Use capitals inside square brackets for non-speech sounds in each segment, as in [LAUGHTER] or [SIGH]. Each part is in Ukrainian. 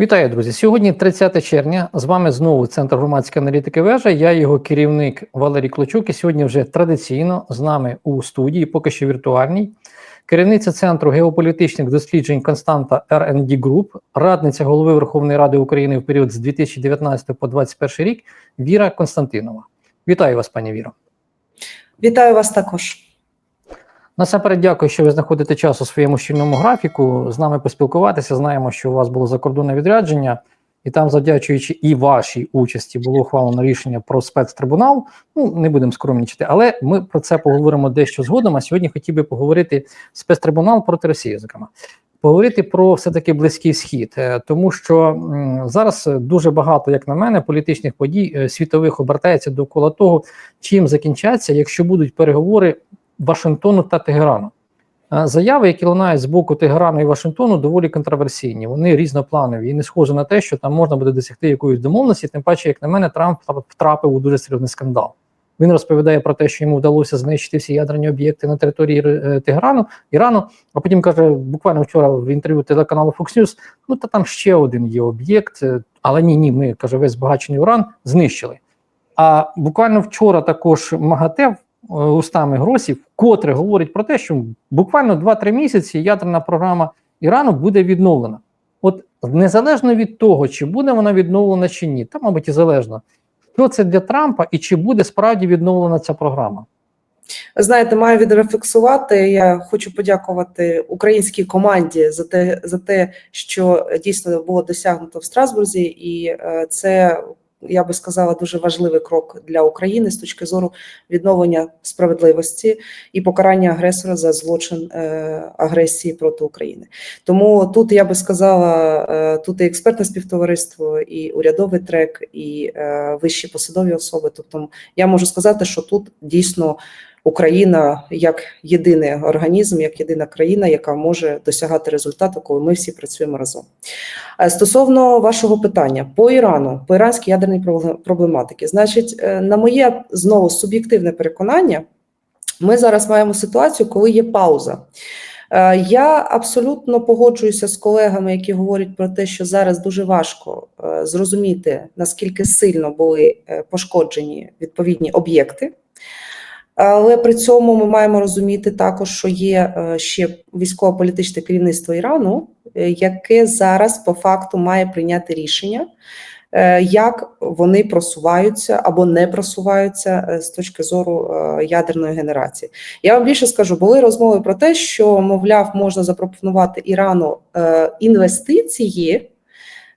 Вітаю, друзі! Сьогодні 30 червня. З вами знову Центр громадської аналітики вежа. Я його керівник Валерій Клочук. І сьогодні вже традиційно з нами у студії, поки що віртуальній, керівниця центру геополітичних досліджень Константа R&D Group, радниця голови Верховної Ради України в період з 2019 по 2021 рік Віра Константинова. Вітаю вас, пані Віро. Вітаю вас також. Насамперед, дякую, що ви знаходите час у своєму щільному графіку з нами поспілкуватися. Знаємо, що у вас було закордонне відрядження, і там, завдячуючи і вашій участі, було ухвалено рішення про спецтрибунал. Ну не будемо скромнічити, але ми про це поговоримо дещо згодом. А сьогодні хотів би поговорити спецтрибунал проти Росії, зокрема. Поговорити про все таки близький схід, е, тому що зараз дуже багато, як на мене, політичних подій е, світових обертається довкола того, чим закінчаться, якщо будуть переговори Вашингтону та Тегерану. Е, Заяви, які лунають з боку Тегерану і Вашингтону, доволі контроверсійні. Вони різнопланові і не схожі на те, що там можна буде досягти якоїсь домовленості. Тим паче, як на мене, Трамп втрапив у дуже серйозний скандал. Він розповідає про те, що йому вдалося знищити всі ядерні об'єкти на території е, Тегерану, Ірану. А потім каже, буквально вчора в інтерв'ю телеканалу Fox News, ну та там ще один є об'єкт, е, але ні, ні, ми каже, весь збагачений уран знищили. А буквально вчора також МАГАТЕ устами Гросів, котре говорить про те, що буквально 2-3 місяці ядерна програма Ірану буде відновлена. От незалежно від того, чи буде вона відновлена чи ні, та, мабуть, і залежно. Що це для Трампа і чи буде справді відновлена ця програма? Знаєте, маю відрефлексувати. Я хочу подякувати українській команді за те, за те, що дійсно було досягнуто в Страсбурзі, і е, це я би сказала дуже важливий крок для України з точки зору відновлення справедливості і покарання агресора за злочин е, агресії проти України. Тому тут я би сказала, е, тут і експертне співтовариство, і урядовий трек, і е, вищі посадові особи. Тобто, я можу сказати, що тут дійсно. Україна як єдиний організм, як єдина країна, яка може досягати результату, коли ми всі працюємо разом. Е, Стосовно вашого питання по Ірану, по іранській ядерній проблематики, значить, е, на моє знову суб'єктивне переконання, ми зараз маємо ситуацію, коли є пауза. Е, Я абсолютно погоджуюся з колегами, які говорять про те, що зараз дуже важко зрозуміти наскільки сильно були пошкоджені відповідні об'єкти. Але при цьому ми маємо розуміти також, що є е, ще військово-політичне керівництво Ірану, е, яке зараз по факту має прийняти рішення, е, як вони просуваються або не просуваються з точки зору ядерної генерації. Я вам більше скажу, були розмови про те, що мовляв можна запропонувати Ірану інвестиції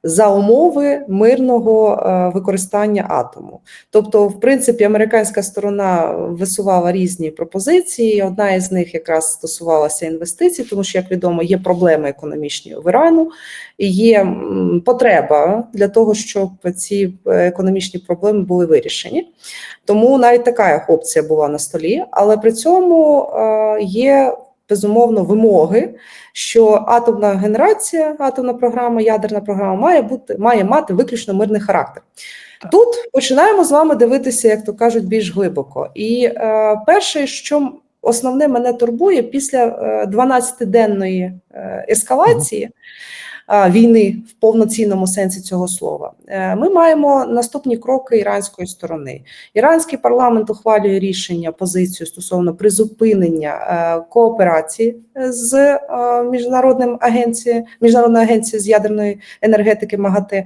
за умови мирного е, використання атому. Тобто, в принципі, американська сторона висувала різні пропозиції. Одна із них якраз стосувалася інвестицій, тому що, як відомо, є проблеми економічні в Ірану, і є потреба для того, щоб ці е, економічні проблеми були вирішені. Тому навіть така опція була на столі, але при цьому е, є безумовно вимоги, що атомна генерація, атомна програма, ядерна програма має бути має мати виключно мирний характер. Тут починаємо з вами дивитися, як то кажуть, більш глибоко. І е, перше, що основне мене турбує після е, 12-денної е, ескалації. Війни в повноцінному сенсі цього слова, Е, ми маємо наступні кроки іранської сторони. Іранський парламент ухвалює рішення позицію стосовно призупинення е, кооперації з е, міжнародним агенцією, міжнародною агенцією з ядерної енергетики МАГАТЕ.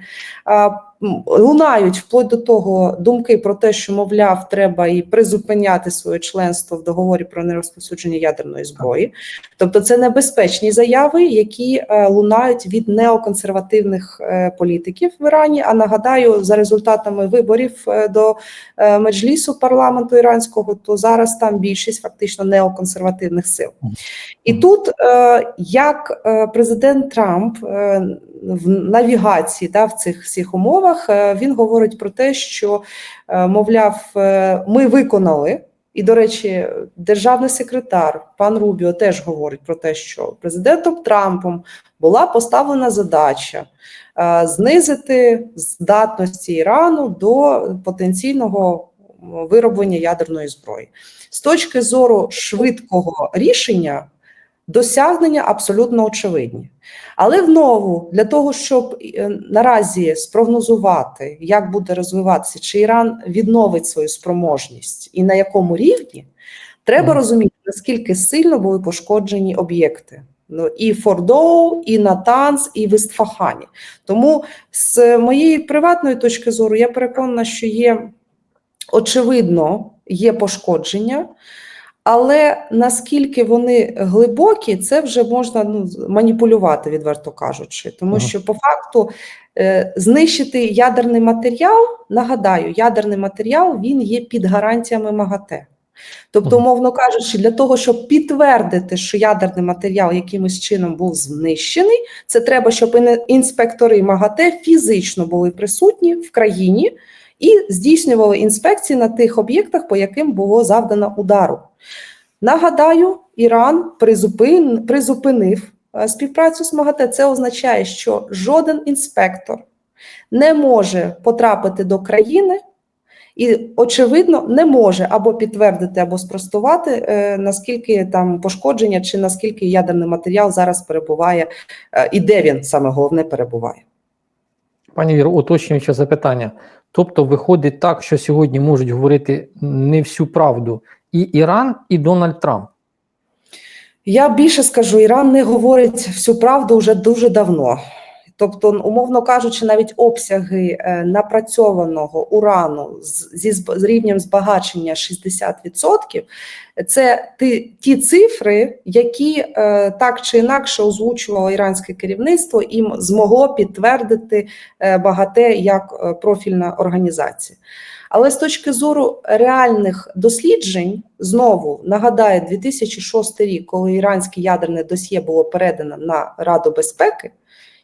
Лунають вплоть до того думки про те, що мовляв, треба і призупиняти своє членство в договорі про нерозповсюдження ядерної зброї. Тобто, це небезпечні заяви, які е, лунають від неоконсервативних е, політиків в Ірані. А нагадаю, за результатами виборів е, до меджлісу парламенту іранського, то зараз там більшість фактично неоконсервативних сил. І тут як президент Трамп в навігації да, в цих всіх умовах е, він говорить про те, що е, мовляв, е, ми виконали. І, до речі, державний секретар пан Рубіо теж говорить про те, що президентом Трампом була поставлена задача знизити здатності Ірану до потенційного вироблення ядерної зброї. З точки зору швидкого рішення, досягнення абсолютно очевидні. Але знову для того, щоб е, наразі спрогнозувати, як буде розвиватися, чи Іран відновить свою спроможність і на якому рівні, треба розуміти, наскільки сильно були пошкоджені об'єкти. Ну, і Фордоу, і Натанс, і в Істфахані. Тому з моєї приватної точки зору я переконана, що є очевидно, є пошкодження, але наскільки вони глибокі, це вже можна ну, маніпулювати, відверто кажучи. Тому Ага. що по факту е, знищити ядерний матеріал, нагадаю, ядерний матеріал він є під гарантіями МАГАТЕ. Тобто, умовно кажучи, для того, щоб підтвердити, що ядерний матеріал якимось чином був знищений, це треба, щоб ін- інспектори МАГАТЕ фізично були присутні в країні і здійснювали інспекції на тих об'єктах, по яким було завдано удару. Нагадаю, Іран призупин, призупинив е, співпрацю з МАГАТЕ. Це означає, що жоден інспектор не може потрапити до країни і, очевидно, не може або підтвердити, або спростувати, е, наскільки там пошкодження чи наскільки ядерний матеріал зараз перебуває, е, і де він саме головне перебуває. Пані Віро, уточнююче запитання. Тобто, виходить так, що сьогодні можуть говорити не всю правду і Іран, і Дональд Трамп. Я більше скажу, Іран не говорить всю правду вже дуже давно. Тобто, умовно кажучи, навіть обсяги е, напрацьованого урану зі з рівнем збагачення 60%, це ті, ті цифри, які е, так чи інакше озвучувало іранське керівництво, і змогло підтвердити е, БАГАТЕ як профільна організація. Але з точки зору реальних досліджень, знову нагадаю, 2006 рік, коли іранське ядерне досьє було передано на Раду безпеки,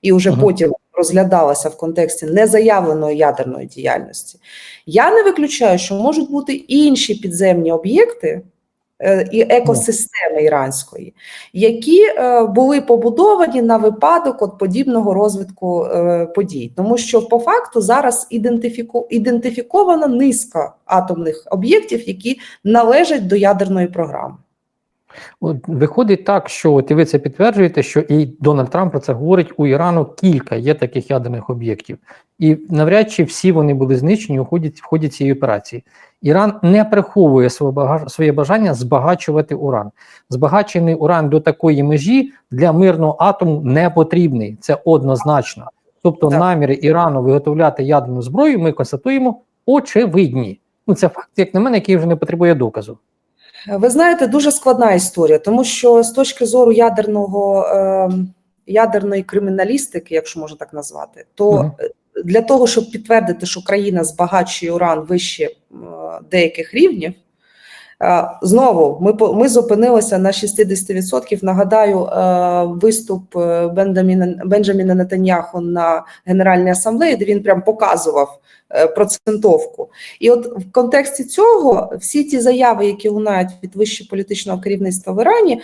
і вже Ага. потім розглядалося в контексті незаявленої ядерної діяльності, я не виключаю, що можуть бути інші підземні об'єкти. е, І екосистеми іранської, які е, були побудовані на випадок от подібного розвитку е, подій, тому що по факту зараз ідентифіку, ідентифікована низка атомних об'єктів, які належать до ядерної програми. От виходить так, що от і ви це підтверджуєте, що і Дональд Трамп про це говорить у Ірану кілька є таких ядерних об'єктів, і навряд чи всі вони були знищені у ході, в ході цієї операції. Іран не приховує своє бажання збагачувати уран. Збагачений уран до такої межі для мирного атому не потрібний. Це однозначно. Тобто, Так. наміри Ірану виготовляти ядерну зброю, ми констатуємо очевидні. Ну це факт, як на мене, який вже не потребує доказу. Ви знаєте, дуже складна історія, тому що з точки зору ядерного е, ядерної криміналістики, якщо можна так назвати, то е, для того, щоб підтвердити, що країна збагачує уран вище е, деяких рівнів. Е, Знову ми ми зупинилися на 60%. Нагадаю, е, виступ е, Бендаміна Бенджаміна Нетаньяху на Генеральній асамблеї, де він прям показував процентовку. І от в контексті цього всі ті заяви, які лунають від вищого політичного керівництва в Ірані,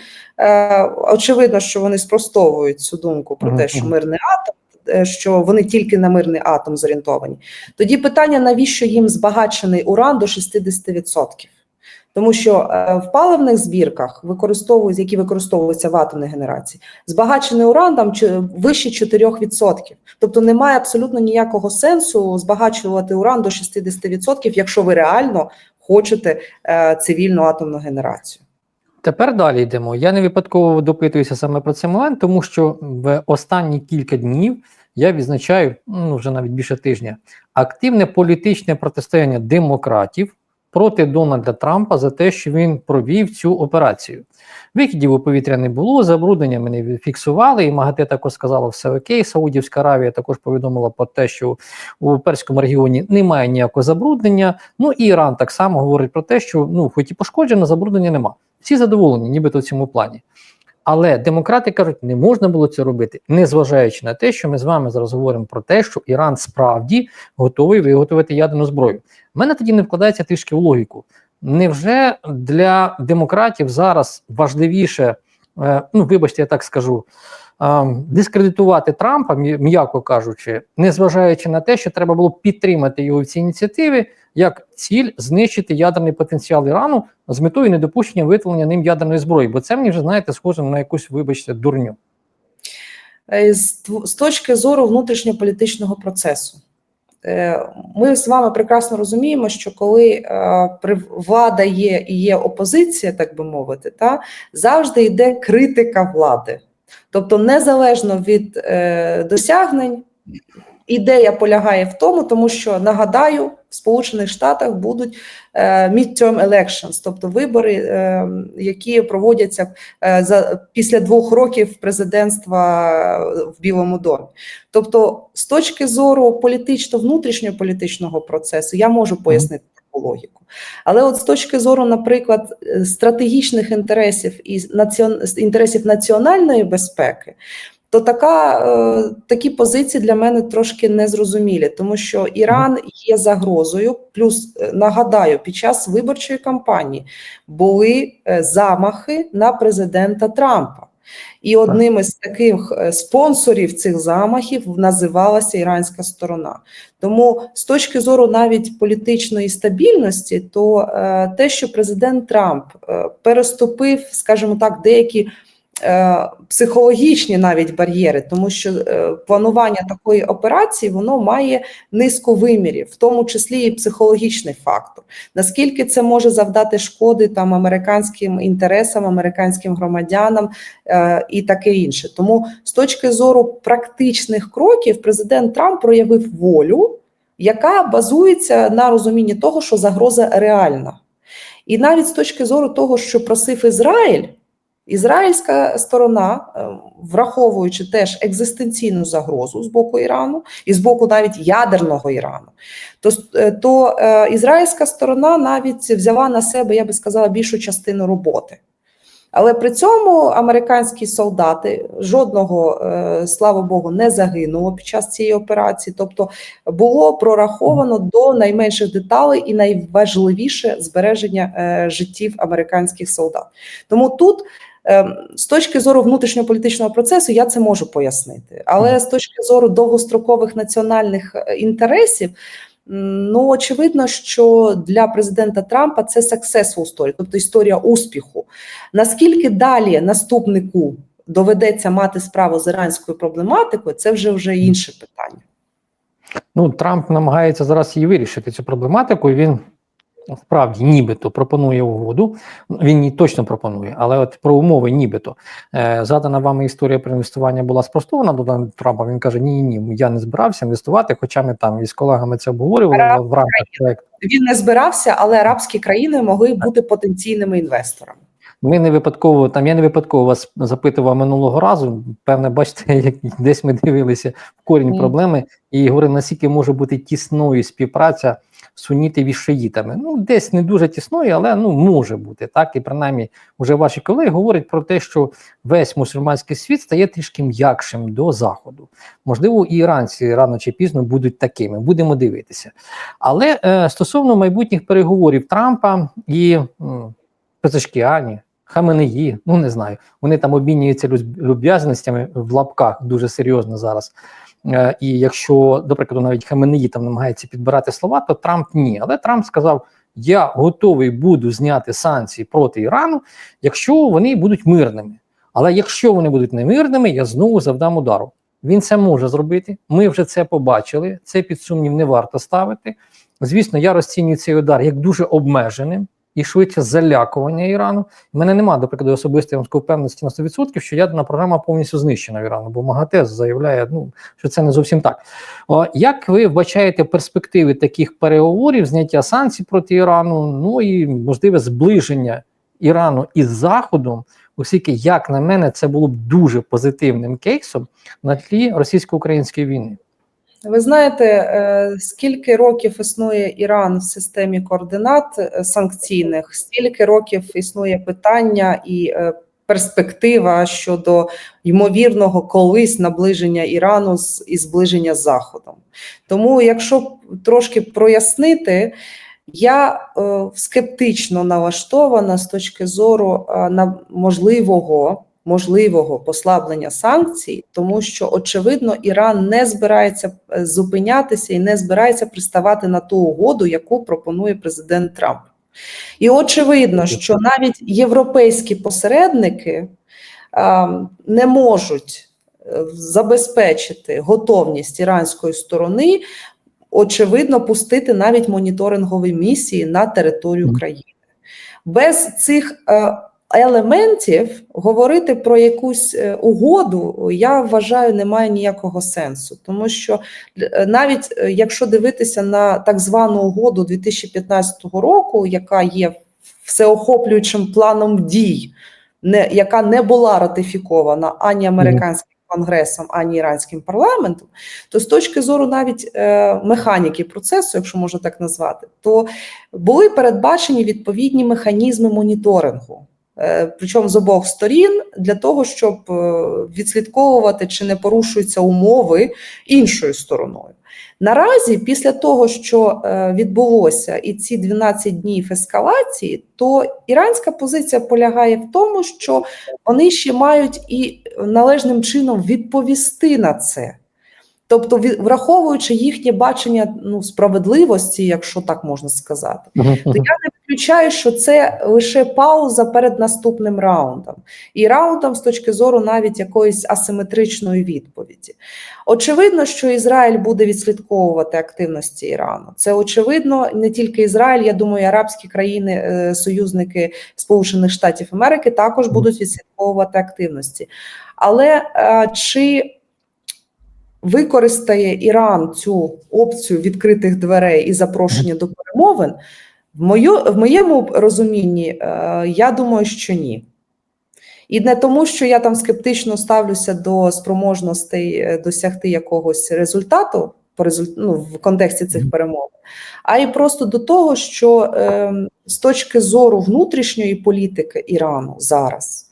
очевидно, що вони спростовують цю думку про те, що мирний атом. Що вони тільки на мирний атом зорієнтовані. Тоді питання: навіщо їм збагачений уран до 60%? Тому що е, в паливних збірках використовують, які використовуються в атомній генерації, збагачений уран там вище 4%. Тобто немає абсолютно ніякого сенсу збагачувати уран до 60%, якщо ви реально хочете е, цивільну атомну генерацію. Тепер далі йдемо. Я не випадково допитуюся саме про цей момент, тому що в останні кілька днів я відзначаю, ну вже навіть більше тижня, активне політичне протистояння демократів проти Дональда Трампа за те, що він провів цю операцію. Викидів у повітря не було, забруднення ми не фіксували, і МАГАТЕ також сказала все окей. Саудівська Аравія також повідомила про те, що у Перському регіоні немає ніякого забруднення. Ну і Іран так само говорить про те, що ну, хоч і пошкоджено, забруднення нема. Всі задоволені, нібито в цьому плані. Але демократи кажуть, не можна було це робити, незважаючи на те, що ми з вами зараз говоримо про те, що Іран справді готовий виготовити ядерну зброю. У мене тоді не вкладається трішки в логіку. Невже для демократів зараз важливіше, е, ну вибачте, я так скажу, а, дискредитувати Трампа, м'яко кажучи, незважаючи на те, що треба було підтримати його в цій ініціативі, як ціль знищити ядерний потенціал Ірану з метою недопущення виявлення ним ядерної зброї. Бо це мені вже знаєте, схоже на якусь, вибачте, дурню. Е, з, з точки зору внутрішньополітичного процесу. Е, Ми з вами прекрасно розуміємо, що коли е, при- влада є і є опозиція, так би мовити, та завжди йде критика влади. Тобто, незалежно від е, досягнень, ідея полягає в тому, тому що нагадаю, в Сполучених Штатах будуть е, midterm elections, тобто вибори, е, які проводяться е, за після двох років президентства в Білому домі. Тобто, з точки зору політично внутрішньополітичного процесу, я можу пояснити таку логіку. Але от з точки зору, наприклад, стратегічних інтересів і націон... інтересів національної безпеки. То така, е, такі позиції для мене трошки незрозумілі, тому що Іран є загрозою. Плюс е, нагадаю, під час виборчої кампанії були е, замахи на президента Трампа. І одним із таких е, спонсорів цих замахів називалася іранська сторона. Тому з точки зору навіть політичної стабільності, то е, те, що президент Трамп е, переступив, скажімо так, деякі психологічні навіть бар'єри, тому що е, планування такої операції воно має низку вимірів, в тому числі і психологічний фактор. Наскільки це може завдати шкоди там американським інтересам, американським громадянам е, і таке інше. Тому з точки зору практичних кроків, президент Трамп проявив волю, яка базується на розумінні того, що загроза реальна. І навіть з точки зору того, що просив Ізраїль. Ізраїльська сторона, е, враховуючи теж екзистенційну загрозу з боку Ірану і з боку навіть ядерного Ірану, то, е, то е, ізраїльська сторона навіть взяла на себе, я би сказала, більшу частину роботи. Але при цьому американські солдати жодного, слава Богу, не загинуло під час цієї операції. Тобто було прораховано до найменших деталей і найважливіше збереження життів американських солдат. Тому тут. Ем, З точки зору внутрішньополітичного процесу я це можу пояснити, але з точки зору довгострокових національних е, інтересів, ну очевидно, що для президента Трампа це successful story, тобто історія успіху. Наскільки далі наступнику доведеться мати справу з іранською проблематикою, це вже вже інше питання. Ну, Трамп намагається зараз її вирішити цю проблематику. і Він справді нібито пропонує угоду. Він її точно пропонує, але от про умови, нібито е, задана вами історія про інвестування була спростована до Дональда Трампа. Він каже: Ні, ні, ні, я не збирався інвестувати. Хоча ми там із колегами це обговорювали Араб... в рамках проекту. Він не збирався, але арабські країни могли бути потенційними інвесторами. Ми не випадково там. Я не випадково вас запитував минулого разу. Певне, бачите, [LAUGHS] як десь ми дивилися в корінь Мгм. проблеми і говорили, наскільки може бути тісною співпраця сунітів із шиїтами. Ну, десь не дуже тісною, але ну може бути так. І принаймні, вже ваші колеги говорять про те, що весь мусульманський світ стає трішки м'якшим до заходу. Можливо, і іранці рано чи пізно будуть такими. Будемо дивитися. Але е, стосовно майбутніх переговорів Трампа і м, Пезешкіані, Хаменеї, ну не знаю, вони там обмінюються люб- люб'язностями в лапках дуже серйозно зараз. Е, і якщо, до прикладу, навіть Хаменеї там намагається підбирати слова, то Трамп ні. Але Трамп сказав: я готовий буду зняти санкції проти Ірану, якщо вони будуть мирними. Але якщо вони будуть немирними, я знову завдам удару. Він це може зробити. Ми вже це побачили. Це під сумнів не варто ставити. Звісно, я розцінюю цей удар як дуже обмеженим і швидше залякування Ірану. У мене немає, до прикладу, особистої вам скажу, впевненості на 100%, що ядерна програма повністю знищена в Ірану, бо МАГАТЕ заявляє, ну, що це не зовсім так. О, як ви вбачаєте перспективи таких переговорів, зняття санкцій проти Ірану, ну і можливе зближення Ірану із Заходом, оскільки, як на мене, це було б дуже позитивним кейсом на тлі російсько-української війни. Ви знаєте, е, скільки років існує Іран в системі координат е, санкційних, стільки років існує питання і е, перспектива щодо ймовірного колись наближення Ірану і зближення з Заходом. Тому, якщо трошки прояснити, я скептично налаштована з точки зору на можливого можливого послаблення санкцій, тому що очевидно Іран не збирається е, зупинятися і не збирається приставати на ту угоду, яку пропонує президент Трамп. І очевидно, що навіть європейські посередники а, не можуть е, забезпечити готовність іранської сторони, очевидно, пустити навіть моніторингові місії на територію країни. Без цих е, елементів говорити про якусь е, угоду, я вважаю, немає ніякого сенсу, тому що е, навіть е, якщо дивитися на так звану угоду 2015 року, яка є всеохоплюючим планом дій, не яка не була ратифікована ані американським конгресом, ані іранським парламентом, то з точки зору навіть е, механіки процесу, якщо можна так назвати, то були передбачені відповідні механізми моніторингу. Е, Причому з обох сторін для того, щоб е, відслідковувати, чи не порушуються умови іншою стороною. Наразі, після того, що е, відбулося, і ці 12 днів ескалації, то іранська позиція полягає в тому, що вони ще мають і належним чином відповісти на це. Тобто, враховуючи їхнє бачення ну, справедливості, якщо так можна сказати, то я не виключаю, що це лише пауза перед наступним раундом, і раундом з точки зору навіть якоїсь асиметричної відповіді. Очевидно, що Ізраїль буде відслідковувати активності Ірану. Це очевидно не тільки Ізраїль. Я думаю, і арабські країни, е, союзники Сполучених Штатів Америки також будуть відслідковувати активності. Але е, чи використає Іран цю опцію відкритих дверей і запрошення до перемовин? В, мою, в моєму розумінні, е, я думаю, що ні. І не тому, що я там скептично ставлюся до спроможностей е, досягти якогось результату по результ... ну, в контексті цих перемовин, а й просто до того, що е, з точки зору внутрішньої політики Ірану зараз.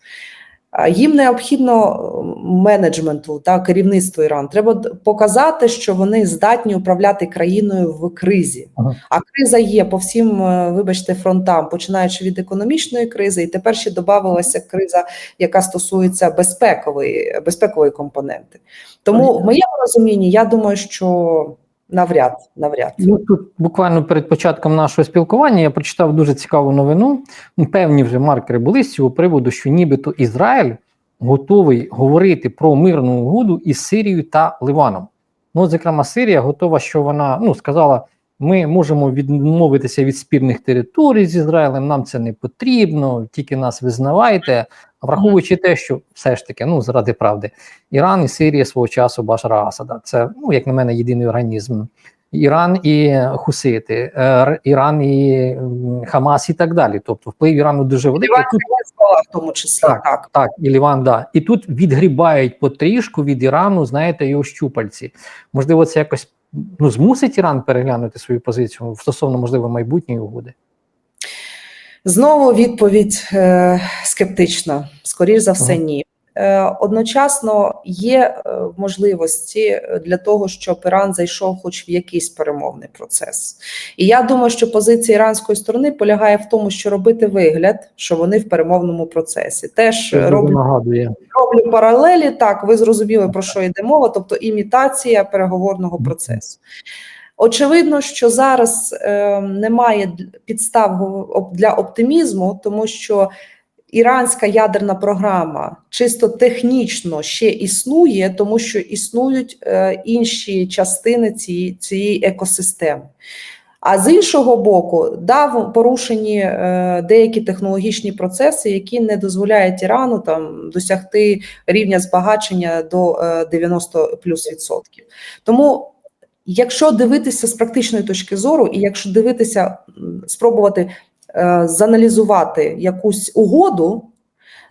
Їм необхідно менеджменту та керівництву Ірану. Треба показати, що вони здатні управляти країною в кризі. Ага. А криза є по всім, е, вибачте, фронтам, починаючи від економічної кризи, і тепер ще додавалася криза, яка стосується безпекової безпекової компоненти. Тому в моєму розумінні я думаю, що навряд навряд. Ну, тут буквально перед початком нашого спілкування я прочитав дуже цікаву новину. Ну, Певні вже маркери були з цього приводу, що нібито Ізраїль готовий говорити про мирну угоду із Сирією та Ливаном. Ну, зокрема, Сирія готова, що вона ну, сказала: ми можемо відмовитися від спірних територій з Ізраїлем, нам це не потрібно, тільки нас визнавайте. Враховуючи те, що все ж таки, ну заради правди, Іран і Сирія свого часу Башара Асада. Це, ну, як на мене, єдиний організм. Іран і Хусити, е, Іран і Хамас і так далі. Тобто вплив Ірану дуже великий. Іван Тут в тому числі Так. так. так, і Ліван, да. І тут відгрібають потрішку від Ірану, знаєте, його щупальці. Можливо, це якось ну, змусить Іран переглянути свою позицію стосовно можливо майбутньої угоди. Знову відповідь е, скептична. Скоріш за все, ні. Е, одночасно є е, можливості для того, щоб Іран зайшов хоч в якийсь перемовний процес. І я думаю, що позиція іранської сторони полягає в тому, що робити вигляд, що вони в перемовному процесі. Теж роблю роблю паралелі. Так, ви зрозуміли про що йде мова, тобто імітація переговорного процесу. Очевидно, що зараз е, немає підстав для оптимізму, тому що іранська ядерна програма чисто технічно ще існує, тому що існують е, інші частини цієї, цієї екосистеми. А з іншого боку, дав порушені е, деякі технологічні процеси, які не дозволяють Ірану там досягти рівня збагачення до е, 90 плюс відсотків. Тому, якщо дивитися з практичної точки зору, і якщо дивитися, спробувати е, заналізувати якусь угоду,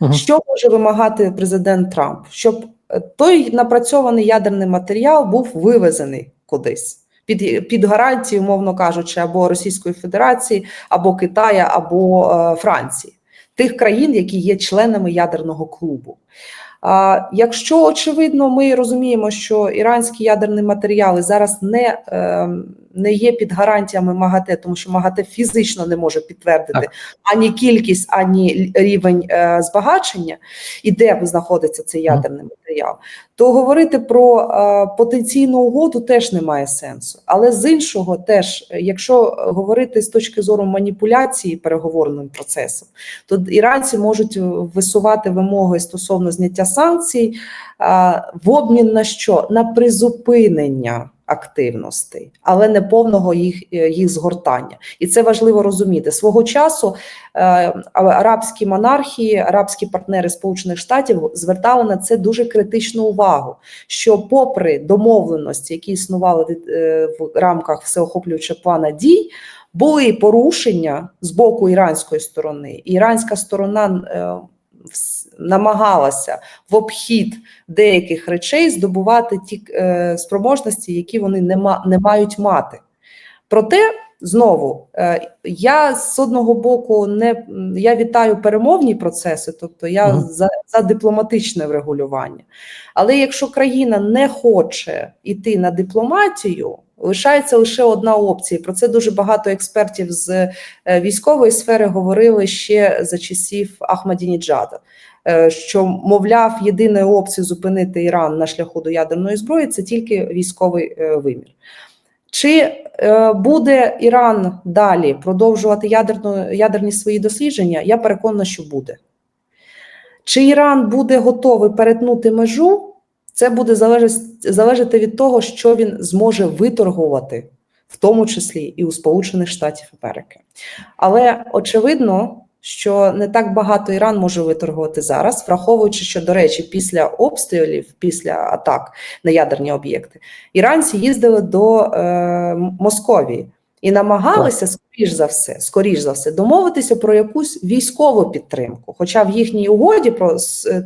Мгм. що може вимагати президент Трамп, щоб е, той напрацьований ядерний матеріал був вивезений кудись під, під гарантії, умовно кажучи, або Російської Федерації, або Китая, або е, Франції, тих країн, які є членами ядерного клубу. Якщо очевидно, ми розуміємо, що іранські ядерні матеріали зараз не, е, не є під гарантіями МАГАТЕ, тому що МАГАТЕ фізично не може підтвердити Так. ані кількість, ані рівень е, збагачення, і де знаходиться цей ядерний матеріал, то говорити про е, потенційну угоду теж немає сенсу. Але з іншого, теж, е, якщо говорити з точки зору маніпуляції переговорним процесом, то іранці можуть висувати вимоги стосовно зняття санкцій в обмін на що? На призупинення активностей, але не повного їх, е, їх згортання. І це важливо розуміти. Свого часу е, арабські монархії, арабські партнери Сполучених Штатів звертали на це дуже критичну увагу. Що, попри домовленості, які існували е, в рамках всеохоплюючого плана дій, були порушення з боку іранської сторони. Іранська сторона намагалася в обхід деяких речей здобувати ті е, спроможності, які вони не, ма, не мають мати. Проте знову е, я з одного боку не я вітаю перемовні процеси, тобто я Мгм. за, за дипломатичне врегулювання. Але якщо країна не хоче йти на дипломатію, лишається лише одна опція. Про це дуже багато експертів з е, військової сфери говорили ще за часів Ахмадініджада. е, Що мовляв, єдиною опцією зупинити Іран на шляху до ядерної зброї це тільки військовий е, вимір. Чи буде Іран далі продовжувати ядерну, ядерні свої дослідження? Я переконана, що буде. Чи Іран буде готовий перетнути межу? Це буде залежати, залежати від того, що він зможе виторгувати, в тому числі і у Сполучених Штатів Америки. Але очевидно, що не так багато Іран може виторгувати зараз, враховуючи, що, до речі, після обстрілів, після атак на ядерні об'єкти, іранці їздили до е, Московії і намагалися, скоріш за все, скоріш за все, домовитися про якусь військову підтримку. Хоча в їхній угоді про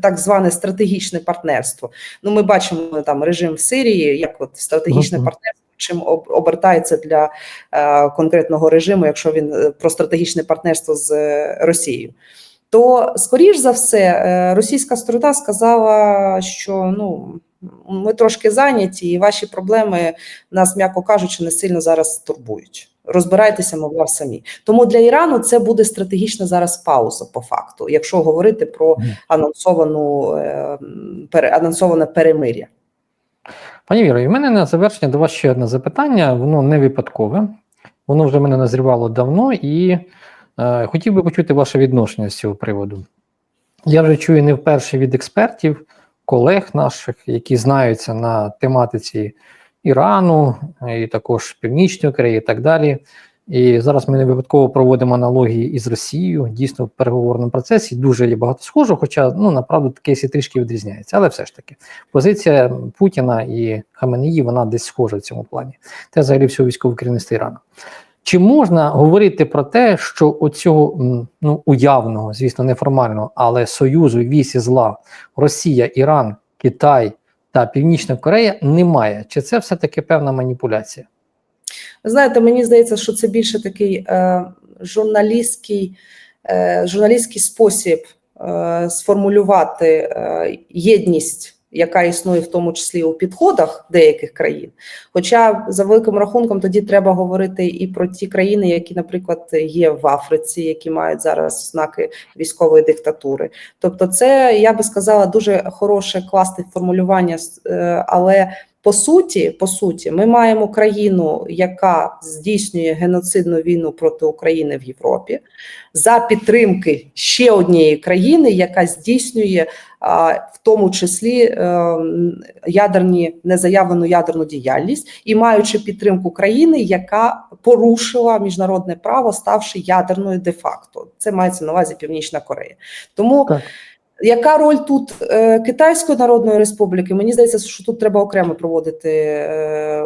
так зване стратегічне партнерство, ну ми бачимо там режим в Сирії, як от стратегічне Мгм. партнерство. Чим обертається для е, конкретного режиму, якщо він е, про стратегічне партнерство з е, Росією, то скоріш за все е, російська сторона сказала, що ну ми трошки зайняті, і ваші проблеми нас, м'яко кажучи, не сильно зараз турбують. Розбирайтеся, мовляв, самі. Тому для Ірану це буде стратегічна зараз пауза, по факту, якщо говорити про анонсовану е, пере, анонсоване перемир'я. Пані Віро, і в мене на завершення до вас ще одне запитання. Воно не випадкове, воно вже мене назрівало давно, і е, хотів би почути ваше відношення з цього приводу. Я вже чую не вперше від експертів, колег наших, які знаються на тематиці Ірану, і також Північної Кореї і так далі. І зараз ми не випадково проводимо аналогії із Росією. Дійсно, в переговорному процесі дуже є багато схожого, хоча ну направду кейси трішки відрізняються. Але все ж таки, позиція Путіна і Хаменеї, вона десь схожа в цьому плані. Те взагалі всього військове керівництво Ірану. Чи можна говорити про те, що оцього ну, уявного, звісно, неформального, але союзу вісі зла Росія, Іран, Китай та Північна Корея немає? Чи це все таки певна маніпуляція? Знаєте, мені здається, що це більше такий е, журналістський, е, журналістський спосіб е, сформулювати е, єдність, яка існує в тому числі у підходах деяких країн. Хоча за великим рахунком тоді треба говорити і про ті країни, які, наприклад, є в Африці, які мають зараз знаки військової диктатури. Тобто, це я би сказала дуже хороше класне формулювання, е, але по суті, по суті, ми маємо країну, яка здійснює геноцидну війну проти України в Європі, за підтримки ще однієї країни, яка здійснює в тому числі е, ядерні незаявлену ядерну діяльність, і маючи підтримку країни, яка порушила міжнародне право, ставши ядерною де-факто. Це мається на увазі Північна Корея. Тому Так. Яка роль тут е, Китайської Народної Республіки? Мені здається, що тут треба окремо проводити е,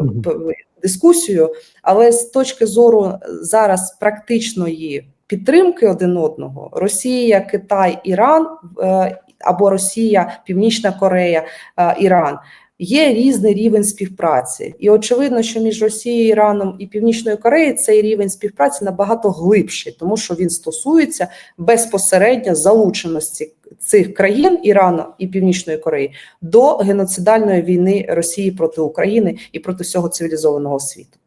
дискусію, але з точки зору зараз практичної підтримки один одного: Росія, Китай, Іран е, або Росія, Північна Корея, е, Іран. Є різний рівень співпраці, і очевидно, що між Росією, Іраном і Північною Кореєю цей рівень співпраці набагато глибший, тому що він стосується безпосередньо залученості цих країн Ірану і Північної Кореї до геноцидальної війни Росії проти України і проти всього цивілізованого світу.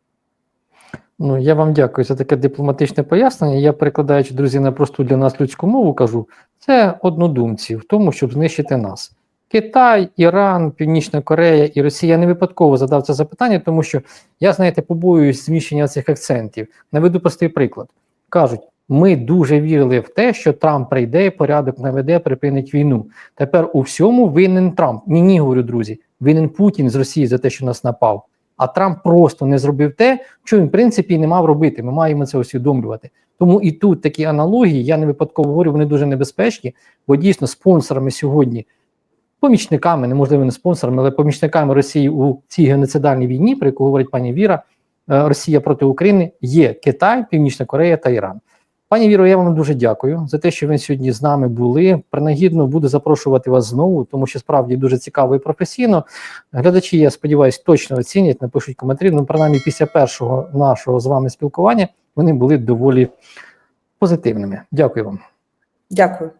Ну, я вам дякую за таке дипломатичне пояснення. Я, перекладаючи, друзі, на просту для нас людську мову, кажу, це однодумці в тому, щоб знищити нас. Китай, Іран, Північна Корея і Росія не випадково задав це запитання, тому що я, знаєте, побоююсь зміщення цих акцентів. Наведу простий приклад. Кажуть, ми дуже вірили в те, що Трамп прийде, порядок наведе, припинить війну. Тепер у всьому винен Трамп. Ні, ні, говорю, друзі, винен Путін з Росії за те, що нас напав. А Трамп просто не зробив те, що він в принципі не мав робити. Ми маємо це усвідомлювати. Тому і тут такі аналогії, я не випадково говорю, вони дуже небезпечні, бо дійсно спонсорами сьогодні, помічниками, неможливо не спонсорами, але помічниками Росії у цій геноцидальній війні, про яку говорить пані Віра, е, Росія проти України, є Китай, Північна Корея та Іран. Пані Віро, я вам дуже дякую за те, що ви сьогодні з нами були. Принагідно буду запрошувати вас знову, тому що справді дуже цікаво і професійно. Глядачі, я сподіваюся, точно оцінять, напишуть коментарі. Ну, принаймні, після першого нашого з вами спілкування вони були доволі позитивними. Дякую вам. Дякую.